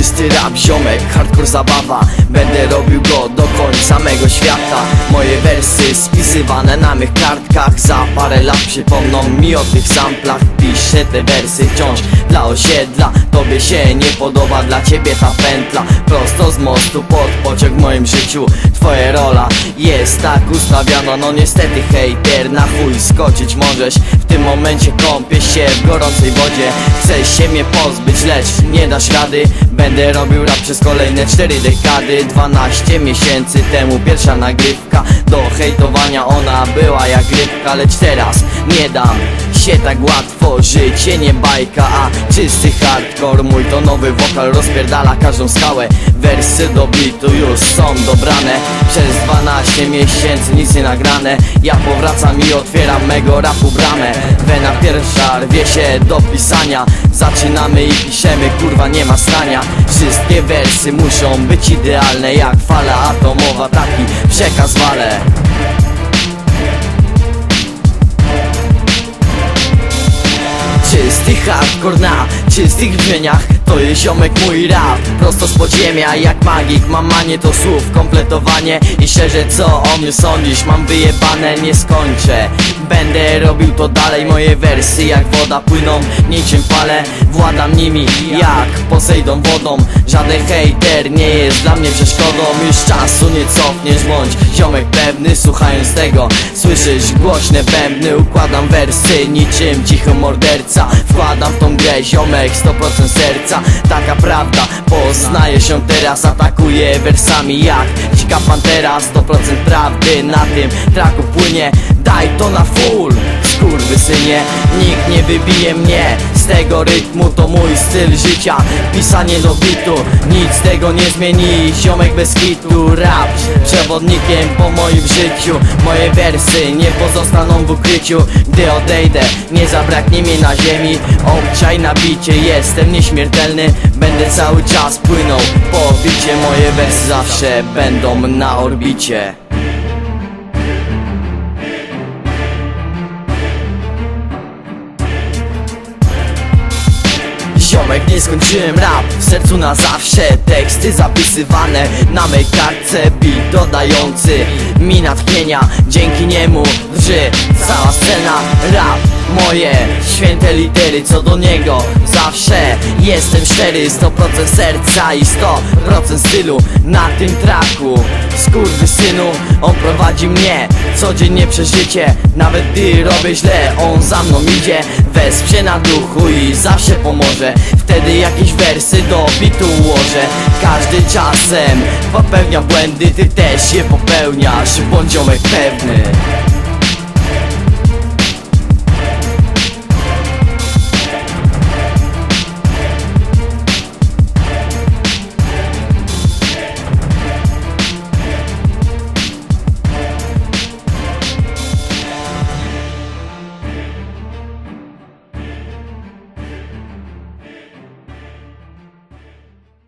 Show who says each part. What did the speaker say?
Speaker 1: Czysty rap, ziomek, hardcore zabawa. Będę robił go do końca mego świata Moje wersy spisywane na mych kartkach. Za parę lat przypomną mi o tych samplach. Piszę te wersy wciąż dla osiedla. Tobie się nie podoba, dla ciebie ta pętla. Prosto z mostu pod pociąg w moim życiu. Twoja rola jest tak ustawiona. No niestety hejter, na chuj skoczyć możesz. W tym momencie kąpiesz się w gorącej wodzie. Chcesz się mnie pozbyć, lecz nie dasz rady. Będę robił rap przez kolejne 4 dekady. 12 miesięcy temu pierwsza nagrywka Do hejtowania. Ona była jak rybka Lecz teraz nie dam się tak łatwo. Życie nie bajka, a czysty hardcore. Mój to nowy wokal rozpierdala każdą skałę. Wersy do bitu już są dobrane. Przez 12 miesięcy nic nie nagrane. Ja powracam i otwieram mego rapu bramę. Wena pierwsza rwie się do pisania. Zaczynamy i piszemy, kurwa nie ma stania Wszystkie wersy muszą być idealne Jak fala atomowa, taki przekaz wale hardcore na czystych brzmieniach. To jest ziomek mój rap. Prosto z podziemia jak magik. Mam manię to słów, kompletowanie. I szczerze co o mnie sądzisz? Mam wyjebane, nie skończę Będę robił to dalej Moje wersy jak woda płyną Niczym fale, władam nimi Jak Posejdą wodą. Żaden hejter nie jest dla mnie przeszkodą. Już czasu nie cofniesz Bądź ziomek pewny słuchając tego. Słyszysz głośne bębny Układam wersy niczym cichy morderca. Wkładam w tą grę ziomek 100% serca. Taka prawda poznaje się teraz Atakuje wersami jak dzika pantera 100% prawdy na tym traku płynie. Daj to na full Skurwysynie, nikt nie wybije mnie. Z tego rytmu to mój styl życia. Pisanie do bitu, nic tego nie zmieni. Ziomek bez kitu, rap Przewodnikiem po moim życiu. Moje wersy nie pozostaną w ukryciu. Gdy odejdę, nie zabraknie mnie na ziemi. Obczaj na bicie, jestem nieśmiertelny. Będę cały czas płynął po bicie. Moje wersy zawsze będą na orbicie Ziomek, nie skończyłem rap. W sercu na zawsze Teksty zapisywane na mej kartce. Beat dodający mi natchnienia. Dzięki niemu drży cała scena. Rap moje święte litery Co do niego zawsze jestem szczery. 100% serca i 100% stylu Na tym traku. Synu On prowadzi mnie codziennie przez życie. Nawet gdy robię źle On za mną idzie Wesprze na duchu i zawsze pomoże. Wtedy jakieś wersy do bitu ułożę. Każdy czasem popełnia błędy Ty też je popełniasz. Bądź pewny